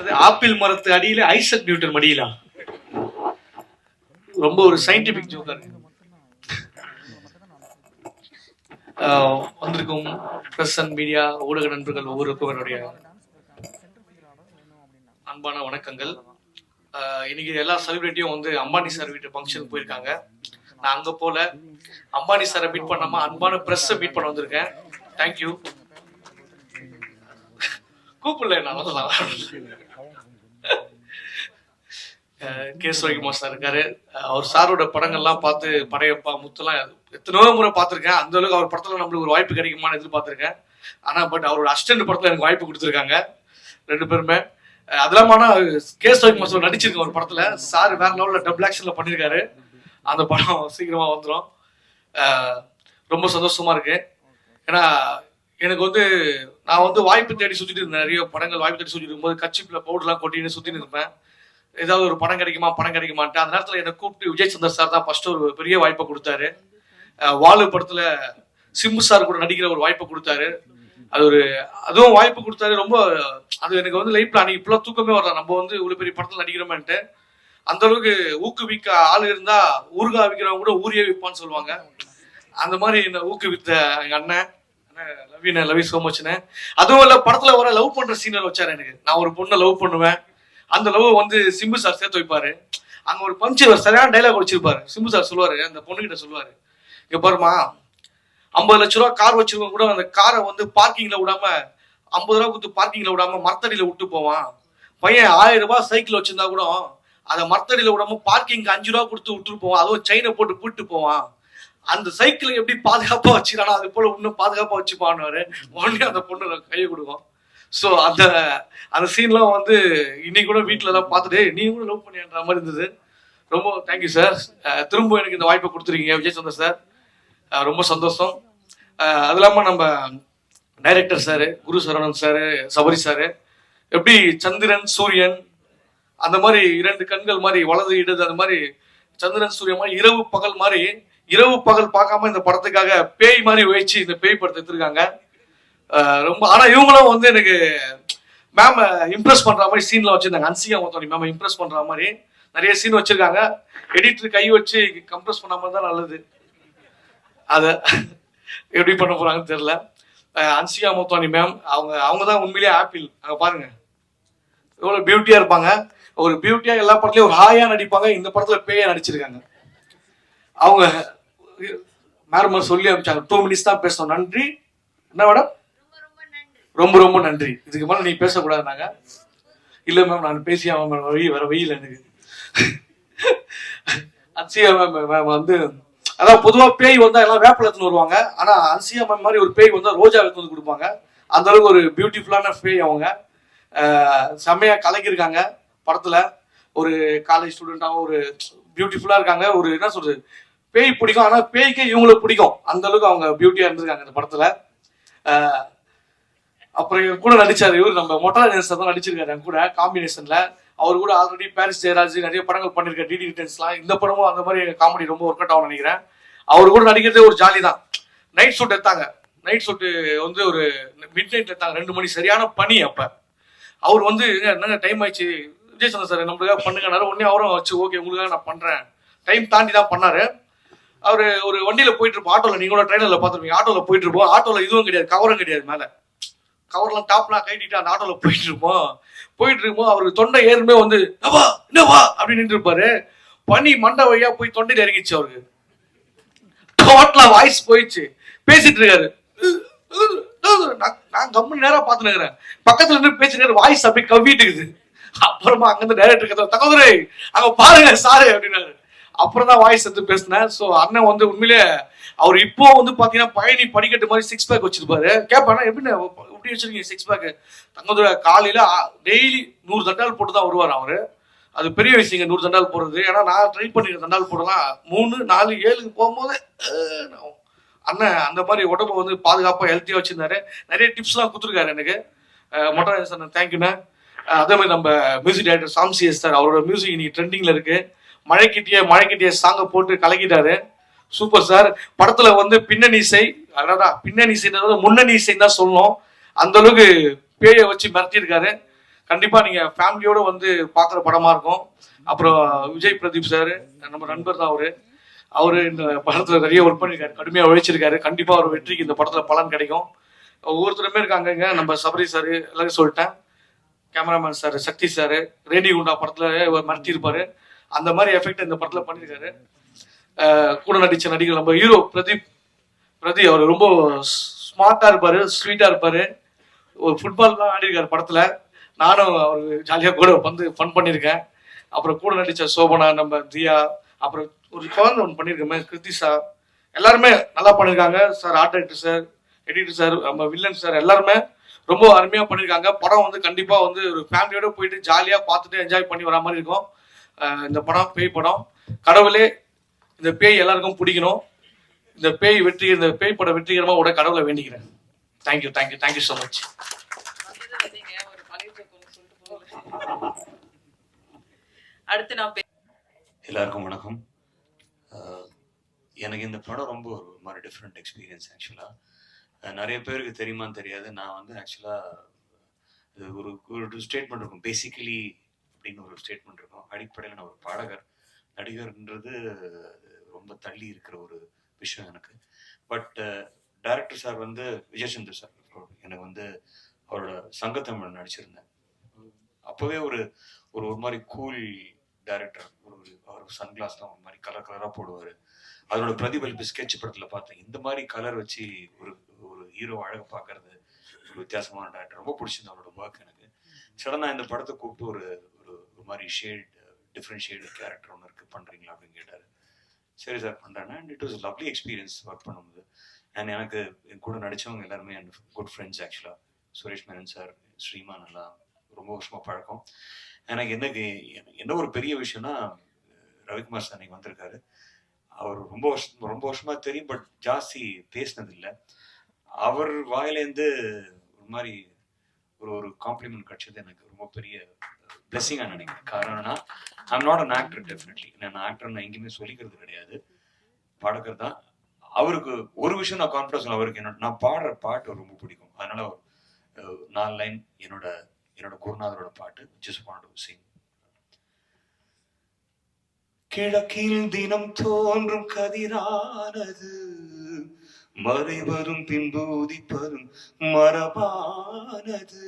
அது ஆப்பிள் மரத்து அடியில ஐசக் நியூட்டன் மடியிலா? ரொம்ப ஒரு சயின்டிபிக் ஜோக்கர் வந்திருக்கும் பிரஸ் அண்ட் மீடியா ஊடக நண்பர்கள் ஒவ்வொருக்கும் என்னுடைய அன்பான வணக்கங்கள். இன்னைக்கு எல்லா செலிபிரிட்டியும் வந்து அம்பானி சார் வீட்டு ஃபங்க்ஷன் போயிருக்காங்க. நான் அங்க போல அம்பானி சாரை மீட் பண்ணாம அன்பான பிரஸ்ஸை மீட் பண்ண வந்திருக்கேன். தேங்க்யூ கூப்பிடல நான் வரலாம் அஹ் கே சுரகிமார் சார் இருக்காரு. அவர் சாரோட படங்கள்லாம் பார்த்து படையப்பா முத்துலாம் எத்தனையோ முறை பார்த்துருக்கேன். அந்த அளவுக்கு அவர் படத்துல நம்மளுக்கு ஒரு வாய்ப்பு கிடைக்குமான்னு எதிர்பார்த்திருக்கேன். ஆனா பட் அவரோட அசிஸ்டன்ட் படத்துல எனக்கு வாய்ப்பு கொடுத்துருக்காங்க ரெண்டு பேருமே. அதெல்லாம் ஆனா கே சுரகிமார் சார் நடிச்சிருக்கேன் ஒரு படத்துல. சார் வேற லெவல்ல டபுள் ஆக்ஷன்ல பண்ணியிருக்காரு அந்த படம் சீக்கிரமா வந்துடும் ரொம்ப சந்தோஷமா இருக்கு. ஏன்னா எனக்கு வந்து நான் வந்து வாய்ப்பு தேடி சுத்திட்டு இருந்தேன். நிறைய படங்கள் வாய்ப்பு தேடி சுத்திட்டு இருக்கும்போது கச்சிப்பில் பவுடர்லாம் கொட்டின்னு சுற்றிட்டு இருப்பேன். ஏதாவது ஒரு படம் கிடைக்குமா படம் கிடைக்குமான்ட்டு. அந்த நேரத்தில் என்னை கூப்பிட்டு விஜய் சந்தர் சார் தான் ஃபர்ஸ்ட் ஒரு பெரிய வாய்ப்பை கொடுத்தாரு. வாலு படத்தில் சிம்பு சார் கூட நடிக்கிற ஒரு வாய்ப்பை கொடுத்தாரு. அது ஒரு அதுவும் வாய்ப்பு கொடுத்தாரு. ரொம்ப அது எனக்கு வந்து லைஃப்ல அன்னைக்கு இப்பெல்லாம் தூக்கமே வரல. நம்ம வந்து இவ்வளோ பெரிய படத்தில் நடிக்கிறோமேன்ட்டு. அந்த அளவுக்கு ஊக்குவிக்க ஆள் இருந்தா ஊருகா விற்கிறவங்க கூட ஊரிய விற்பான்னு சொல்லுவாங்க. அந்த மாதிரி என்ன ஊக்குவித்த எங்க அண்ணன். அண்ணன் லவ்யூண்ணே லவ் சோ மச்ண்ணே அதுவும் இல்லை படத்தில் வர லவ் பண்ணுற சீனர் வச்சார் எனக்கு. நான் ஒரு பொண்ணை லவ் பண்ணுவேன். அந்த லவ் வந்து சிம்பு சார் சேர்த்து வைப்பாரு. அங்கே ஒரு பஞ்சு சரியான டைலாக் வச்சிருப்பாரு. சிம்பு சார் சொல்லுவார் அந்த பொண்ணுகிட்ட சொல்லுவார். இங்கே பாருமா ஐம்பது லட்ச ரூபா கார் வச்சிருக்கோம் கூட அந்த காரை வந்து பார்க்கிங்கில் விடாம ஐம்பது ரூபா கொடுத்து பார்க்கிங்கில் விடாம மரத்தடியில் விட்டு போவான். பையன் ஆயிரம் ரூபாய் சைக்கிள் வச்சிருந்தா கூட அதை மரத்தடியில் விடாம பார்க்கிங் அஞ்சு ரூபா கொடுத்து விட்டுட்டு போவான். அதுவும் செயினை போட்டு பூட்டு போவான். அந்த சைக்கிளை எப்படி பாதுகாப்பா வச்சுக்கிறானோ அது போல இன்னும் பாதுகாப்பா வச்சுப்பான்னு உடனே அந்த பொண்ணு கையை கொடுக்கும். ஸோ அந்த அந்த சீன்லாம் வந்து இன்னைக்கு கூட வீட்டில எல்லாம் பார்த்துட்டு நீ கூட லவ் பண்ணின்ற மாதிரி இருந்தது. ரொம்ப தேங்க்யூ சார் திரும்ப எனக்கு இந்த வாய்ப்பை கொடுத்துருக்கீங்க விஜய் சந்தர் சார் ரொம்ப சந்தோஷம். அது இல்லாமல் நம்ம director sir Guru Saravanan sir Sabari sir எப்படி சந்திரன் சூரியன் அந்த மாதிரி இரண்டு கண்கள் மாதிரி வலது இடது அந்த மாதிரி சந்திரன் சூரியன் மாதிரி இரவு பகல் மாதிரி இரவு பகல் பார்க்காம இந்த படத்துக்காக பேய் மாதிரி வச்சு இந்த பேய் படத்தை எடுத்திருக்காங்க. ரொம்ப ஆனா இவங்களும் வந்து எனக்கு மேம் இம்ப்ரெஸ் பண்ற மாதிரி சீன்லாம் வச்சிருந்தாங்க. அன்சிகா மொத்தம் மேம் இம்ப்ரெஸ் பண்ற மாதிரி நிறைய சீன் வச்சிருக்காங்க. எடிட்டர் கை வச்சு கம்ப்ரெஸ் பண்ணாம தான் நல்லது. அத எப்படி பண்ண போறாங்கன்னு தெரியல. அன்சிகா மோத்வானி மேம் அவங்க அவங்க தான் உண்மையிலேயே ஆப்பிள் அங்க பாருங்க. எவ்வளவு பியூட்டியா இருப்பாங்க. ஒரு பியூட்டியா எல்லா படத்துலயும் ஒரு ஹாயா நடிப்பாங்க. இந்த படத்துல பேயா நடிச்சிருக்காங்க. அவங்க மேடம் சொல்லி அனுப்பிச்சாங்க. டூ மினிட்ஸ் தான் பேசணும். நன்றி. என்ன மேடம்? ரொம்ப ரொம்ப நன்றி. இதுக்கு மேலே நீ பேசக்கூடாதுனாங்க இல்ல மேம் நான் பேசி அவன் வழி வர வெயில் எனக்கு. அன்சியா மேம் மேம் வந்து அதான் பொதுவா பேய் வந்தா எல்லாம் வேப்பில எடுத்துன்னு வருவாங்க. ஆனா அன்சியா மேம் மாதிரி ஒரு பேய் வந்தா ரோஜா எடுத்து வந்து கொடுப்பாங்க. அந்த அளவுக்கு ஒரு பியூட்டிஃபுல்லான பேய் அவங்க. செம்மையாக செம்மையா கலக்கியிருக்காங்க படத்துல. ஒரு காலேஜ் ஸ்டூடெண்ட்டாகவும் ஒரு பியூட்டிஃபுல்லா இருக்காங்க. ஒரு என்ன சொல்றது? பேய் பிடிக்கும். ஆனா பேய்க்கே இவங்களுக்கு பிடிக்கும். அந்த அளவுக்கு அவங்க பியூட்டியா இருந்திருக்காங்க இந்த படத்துல. அப்புறம் இவங்க கூட நடிச்சாரு இவர். நம்ம மொட்டா நேசர் தான் நடிச்சிருக்காரு என் கூட காம்பினேஷன்ல அவர் கூட ஆல்ரெடி பாரிஸ் ஜெயராஜ் நிறைய படங்கள் பண்ணிருக்காரு. டிடி ரிட்டர்ன்ஸ்லாம் இந்த படமும் அந்த மாதிரி காமெடி ரொம்ப ஒர்க் அவுட் ஆகும் நினைக்கிறேன். அவர் கூட நடிக்கிறதே ஒரு ஜாலி தான். நைட் ஷூட் எடுத்தாங்க. நைட் ஷூட்டு வந்து ஒரு மிட் நைட் எடுத்தாங்க. ரெண்டு மணி சரியான பனி அப்ப. அவர் வந்து என்னங்க டைம் ஆயிடுச்சு. விஜய் சந்திர சார் நம்மளுக்காக பண்ணுங்கனாரு உடனே அவரும் வச்சு ஓகே உங்களுக்காக நான் பண்ணுறேன் டைம் தாண்டி தான் பண்ணாரு. அவர் ஒரு வண்டியில் போயிட்டு இருப்போம். ஆட்டோல நீங்க ட்ரெயினில் பார்த்துருப்பீங்க. ஆட்டோவில் போயிட்டு இருப்போம். ஆட்டோவில் இதுவும் கிடையாது கவரும் கிடையாது மேலே. கவர்லாம் டாப்லாம் கைட்டிட்டு அந்த ஆட்டோவில் போயிட்டு இருப்போம். போயிட்டு இருக்கும்போது அவருக்கு தொண்டை ஏறுமே வந்து நவா நவா அப்படின்னு நின்று இருப்பாரு. பனி மண்டை வழியா போய் தொண்டையில் இறங்கிச்சு அவருக்கு டோட்டலா வாய்ஸ் போயிடுச்சு. பேசிட்டு இருக்காரு. நான் நான் கம்மி நேரம் பார்த்துன்னு இருக்கிறேன். பக்கத்துல இருந்து பேசிட்டு வாய்ஸ் அப்படியே கவ்விட்டு இருக்குது. அப்புறமா அங்கிருந்து டைரக்டர் கத்த தகவலே அங்க பாருங்க சாரு அப்படின்னாரு. அப்புறம் தான் வாய்ஸ் எடுத்து பேசினேன். ஸோ அண்ணன் வந்து உண்மையிலே அவர் இப்போ வந்து பாத்தீங்கன்னா பயணி படிக்கட்டு மாதிரி சிக்ஸ் பேக் வச்சிருப்பாரு. கேட்பானா எப்படி வச்சிருக்கீங்க சிக்ஸ் பேக் தங்கதுரை காலையில டெய்லி நூறு தண்டால் போட்டு தான் வருவார் அவரு. அது பெரிய விஷயங்க நூறு தண்டால் போடுறது. ஏன்னா நான் ட்ரை பண்ணிருக்கேன் தண்டால் போடலாம். மூணு நாலு ஏழுக்கு போகும்போது அண்ணன் அந்த மாதிரி உடம்பு வந்து பாதுகாப்பாக ஹெல்த்தியாக வச்சிருந்தாரு. நிறைய டிப்ஸ்லாம் கொடுத்துருக்காரு எனக்கு. அஹ், மொட்டை சார் தேங்க்யூண்ணே அதே மாதிரி நம்ம music director Sam C S sir அவரோட மியூசிக் இன்னைக்கு ட்ரெண்டிங்கில் இருக்கு. மழைக்கிட்டிய மழைக்கிட்டிய சாங்கை போட்டு கலக்கிட்டாரு. சூப்பர் சார் படத்துல வந்து பின்னணி இசை அதான் பின்னணி இசைன்றத முன்னணி இசை தான் சொல்லணும். அந்த அளவுக்கு பேயை வச்சு மிரட்டியிருக்காரு. கண்டிப்பா நீங்க ஃபேமிலியோட வந்து பார்க்குற படமா இருக்கும். அப்புறம் விஜய் பிரதீப் சார் நம்ம நண்பர் தான் அவரு. அவரு இந்த படத்துல நிறைய ஒர்க் பண்ணிருக்காரு கடுமையா உழைச்சிருக்காரு. கண்டிப்பா அவர் வெற்றிக்கு இந்த படத்துல பலன் கிடைக்கும். ஒவ்வொருத்தருமே இருக்காங்க நம்ம சபரி சார் எல்லாரும் சொல்லிட்டேன். கேமராமேன் சார் சக்தி சார் ரேடி குண்டா படத்தில் ஒரு அந்த மாதிரி எஃபெக்ட் இந்த படத்தில் பண்ணியிருக்காரு. கூட நடித்த நடிகர் நம்ம ஹீரோ பிரதீப் பிரதீப் அவர் ரொம்ப ஸ்மார்ட்டாக இருப்பார் ஸ்வீட்டாக இருப்பார். ஒரு ஃபுட்பால்லாம் ஆடிருக்காரு படத்தில். நானும் அவர் ஜாலியாக கூட வந்து ஃபன் பண்ணியிருக்கேன். அப்புறம் கூட நடித்த சோபனா நம்ம தியா அப்புறம் ஒரு குழந்தை ஒன்று பண்ணியிருக்கோமே கிருத்திஷா எல்லாருமே நல்லா பண்ணியிருக்காங்க. Sir art director sir editor sir நம்ம வில்லன் சார் எல்லாருமே ரொம்ப அருமையா பண்ணியிருக்காங்க படம் வந்து கண்டிப்பா வந்து ஒரு ஃபேமிலியோட போயிட்டு ஜாலியா பார்த்துட்டு என்ஜாய் பண்ணி வர மாதிரி இருக்கும். இந்த படம் பேய் படம். கடவுளே இந்த பேய் எல்லாருக்கும் பிடிக்கணும். இந்த பேய் வெற்றி இந்த பேய் படம் வெற்றிகரமா உட கடவுளை வேண்டிக்கிறேன். Thank you thank you thank you so much. அடுத்து நான் எல்லாருக்கும் வணக்கம். எனக்கு இந்த படம் ரொம்ப ஒரு மாதிரி டிஃப்ரெண்ட் எக்ஸ்பீரியன்ஸ் ஆக்சுவலாக நிறைய பேருக்கு தெரியுமான்னு தெரியாது. நான் வந்து ஆக்சுவலாக ஒரு ஒரு ஸ்டேட்மெண்ட் இருக்கும். பேசிக்கலி அப்படின்னு ஒரு ஸ்டேட்மெண்ட் இருக்கும். அடிப்படையில் நான் ஒரு பாடகர் நடிகர்ன்றது ரொம்ப தள்ளி இருக்கிற ஒரு விஷயம் எனக்கு. பட் டைரக்டர் சார் வந்து விஜயசந்தர் சார் எனக்கு வந்து அவரோட சங்கத்தமிழ் நடிச்சிருந்தேன். அப்போவே ஒரு ஒரு ஒரு மாதிரி கூல் டைரக்டர் ஒரு அவர் சன்கிளாஸ்லாம் ஒரு மாதிரி கலர் கலராக போடுவார். அதோட பிரதிபலிப்பு ஸ்கெட்ச் படத்தில் பார்த்தேன். இந்த மாதிரி கலர் வச்சு ஒரு ஒரு ஹீரோ அழகை பார்க்கறது ஒரு வித்தியாசமான டேரக்டர் ரொம்ப பிடிச்சிருந்தது அவரோட ஒர்க் எனக்கு. சடனாக இந்த படத்தை கூப்பிட்டு ஒரு ஒரு ஒரு மாதிரி ஷேட் டிஃப்ரெண்ட் ஷேடு கேரக்டர் ஒன்று இருக்குது பண்ணுறீங்களா அப்படின்னு கேட்டார். சரி சார் பண்ணுறேன் and it was lovely experience work பண்ணும்போது. அண்ட் எனக்கு என் கூட நடித்தவங்க எல்லாருமே என் குட் ஃப்ரெண்ட்ஸ் ஆக்சுவலாக சுரேஷ் மேனன் சார் ஸ்ரீமான் எல்லாம் ரொம்ப வருஷமாக பழக்கம். எனக்கு என்ன என்ன ஒரு பெரிய விஷயம்னா ரவிக்குமார் சார் இன்னைக்கு வந்திருக்காரு. அவர் ரொம்ப வருஷம் ரொம்ப வருஷமா தெரியும் பட் ஜாஸ்தி பேசினது இல்லை அவர் வாயிலேருந்து ஒரு மாதிரி ஒரு ஒரு காம்ப்ளிமெண்ட் கிடைச்சது எனக்கு ரொம்ப பெரிய பிளெஸிங்காக நினைக்கிறேன். காரணம்னா I'm not an actor definitely நான் ஆக்டர் நான் எங்கேயுமே சொல்லிக்கிறது கிடையாது. பாடகர் தான். அவருக்கு ஒரு விஷயம் நான் கான்ஃபிடன்ஸ் அவருக்கு என்னோட நான் பாடுற பாட்டு ரொம்ப பிடிக்கும். அதனால அவர் நாலு லைன் என்னோட என்னோட குருநாதரோட பாட்டு ஜிஸ் வாண்ட் சிங் கிழக்கில் தினம் தோன்றும் கதிரானது மறைவரும் பின்பு உதிப்பதும் மரபானது.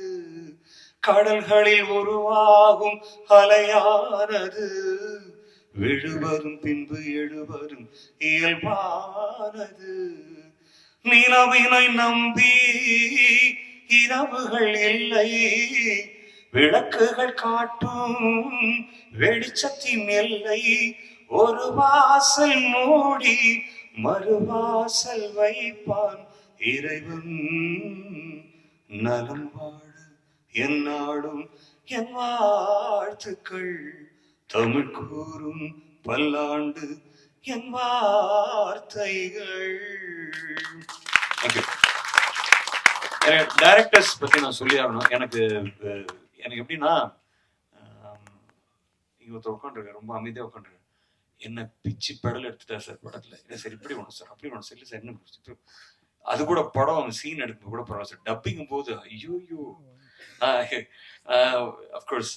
கடல்களில் உருவாகும் அலையானது விழுவரும் பின்பு எழுவரும் இயல்பானது. நிலவினை நம்பி இரவுகள் இல்லை. விளக்குகள் காட்டும். வெளிச்சத்தின் எல்லை. ஒரு வாசல் மூடி மறுவாசல் வைப்பான். இறைவன் நலம் வாழ என்னாடும் என் வாழ்த்துக்கள். தமிழ் கூறும் பல்லாண்டு என் வார்த்தைகள். Thank you. டைரக்டர்ஸ் பத்தி நான் சொல்லி ஆகணும். எனக்கு எனக்கு எப்படின்னா இங்கே ஒருத்தர் உட்காந்துருக்க ரொம்ப அமைதியா உட்காந்துருக்கேன் என்ன பிச்சு பெடல் எடுத்துட்டா சார் படத்துல. இல்லை சார் இப்படி ஒன்று சார் அப்படி ஒன்று சார். இல்லை சார் என்ன அது கூட படம் சீன் எடுக்கும் கூட பரவாயில்ல சார். டப்பிங்கும் போது ஐயோ ஐயோ அஃப்கோர்ஸ்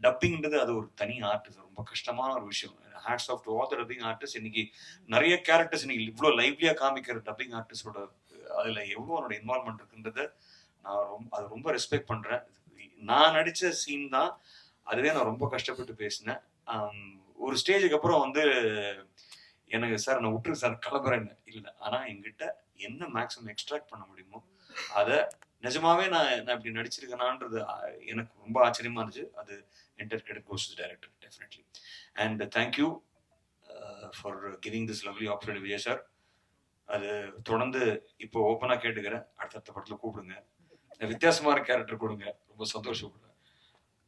டப்பிங்ன்றது அது ஒரு தனி ஆர்ட் ரொம்ப கஷ்டமான ஒரு விஷயம். Hats off to all the dubbing artist இன்னைக்கு நிறைய கேரக்டர்ஸ் இன்னைக்கு இவ்வளோ லைவ்லியா காமிக்கிற டப்பிங் ஆர்டிஸ்டோட அதுல எவ்வளோ அவனோட இன்வால்மெண்ட் இருக்குன்றத நான் ரொம்ப அது ரொம்ப ரெஸ்பெக்ட் பண்றேன். நான் நடிச்ச சீன் தான் அதுவே நான் ரொம்ப கஷ்டப்பட்டு பேசினேன். ஒரு ஸ்டேஜுக்கு அப்புறம் வந்து எனக்கு சார் நான் விட்டுரு சார் கிளம்புறேன்னு. இல்லை ஆனா என்கிட்ட என்ன மேக்ஸிமம் எக்ஸ்ட்ராக்ட் பண்ண முடியுமோ அதை நிஜமாவே நான் நான் இப்படி நடிச்சிருக்கேனான்றது எனக்கு ரொம்ப ஆச்சரியமா இருந்துச்சு. அது entire credit goes director definitely and thank you for giving this lovely opportunity Vijay sir அது தொடர்ந்து இப்போ ஓப்பனா கேட்டுக்கிறேன். அடுத்தடுத்த படத்துல கூப்பிடுங்க. வித்தியாசமான கேரக்டர் கொடுங்க. ரொம்ப சந்தோஷப்படுறேன்.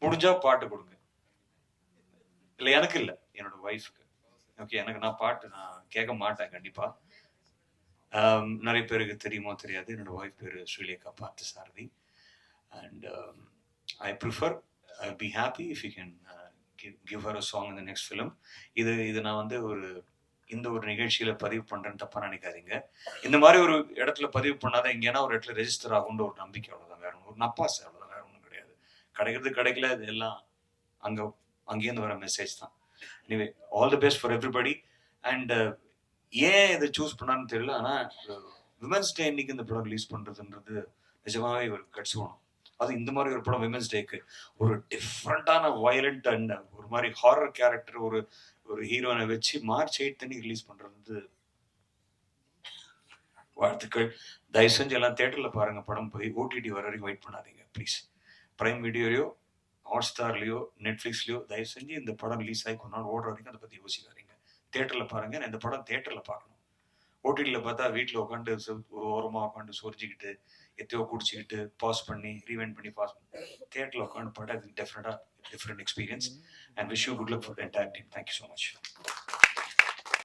முடிஞ்சா பாட்டு கொடுங்க. இல்ல எனக்கு இல்ல. என்னோட ஒய்ஃபுக்கு ஓகே எனக்கு நான் பாட்டு நான் கேட்க மாட்டேன் கண்டிப்பா. Um, நிறைய பேருக்கு தெரியுமோ தெரியாது. என்னோட ஒய்ஃப் பேர் Sreelekha Parthasarathy. And I prefer I be happy if you can give her a song இந்த நெக்ஸ்ட் ஃபிலிம் இது இது நான் வந்து ஒரு இந்த ஒரு நிகழ்ச்சியில பதிவு பண்றேன்னு தப்பா நினைக்காதீங்க. இந்த மாதிரி ஒரு இடத்துல பதிவு பண்ணாதான் எங்கேனா ஒரு இடத்துல ரெஜிஸ்டர் ஆகும்னு ஒரு நம்பிக்கை அவ்வளவுதான். வேற ஒரு நப்பாசை அவ்வளவுதான். வேற ஒன்றும் கிடையாது. கிடைக்கிறது கிடைக்கல இது எல்லாம் அங்கே அங்கேருந்து வர மெசேஜ் தான். Anyway all the best for everybody and ஏன் இதை சூஸ் பண்ணான்னு தெரியல. ஆனால் விமன்ஸ் டே இன்னைக்கு இந்த படம் ரிலீஸ் பண்ணுறதுன்றது நிஜமாவே ஒரு கட்சி வேணும். அது இந்த மாதிரி ஒரு படம் விமன்ஸ் டேக்கு ஒரு டிஃப்ரெண்ட்டான வயலண்ட் அண்ட் ஒரு மாதிரி ஹாரர் கேரக்டர் ஒரு ஒரு ஹீரோனை வச்சு மார்ச் எயிட் தண்ணி ரிலீஸ் பண்ணுறது வாழ்த்துக்கள். தயவு செஞ்சு எல்லாம் தேட்டரில் பாருங்க படம் போய் ஓடிடி வர வரைக்கும் வெயிட் பண்ணாதீங்க ப்ளீஸ் பிரைம் வீடியோலையோ ஹாட் ஸ்டார்லையோ நெட்ஃப்ளிக்ஸ்லையோ தயவு செஞ்சு இந்த படம் ரிலீஸ் ஆகி கொஞ்ச நாள் ஓடுற வரைக்கும் அதை பற்றி யோசிக்காதீங்க. தேட்டரில் பாருங்க நான் இந்த படம் தேட்டரில் பார்க்கணும். ஓடிடியில் பார்த்தா வீட்டில் உட்காந்து ஒரு ஓரமாக உட்காந்து சொரிஞ்சிக்கிட்டு எத்தையோ குடிச்சிக்கிட்டு பாஸ் பண்ணி ரீவைண்ட் பண்ணி பாஸ் பண்ணி தேட்டரில் உட்காந்து படம் இது டெஃபினட்டாக different experience and wish you good luck for the entire team thank you so much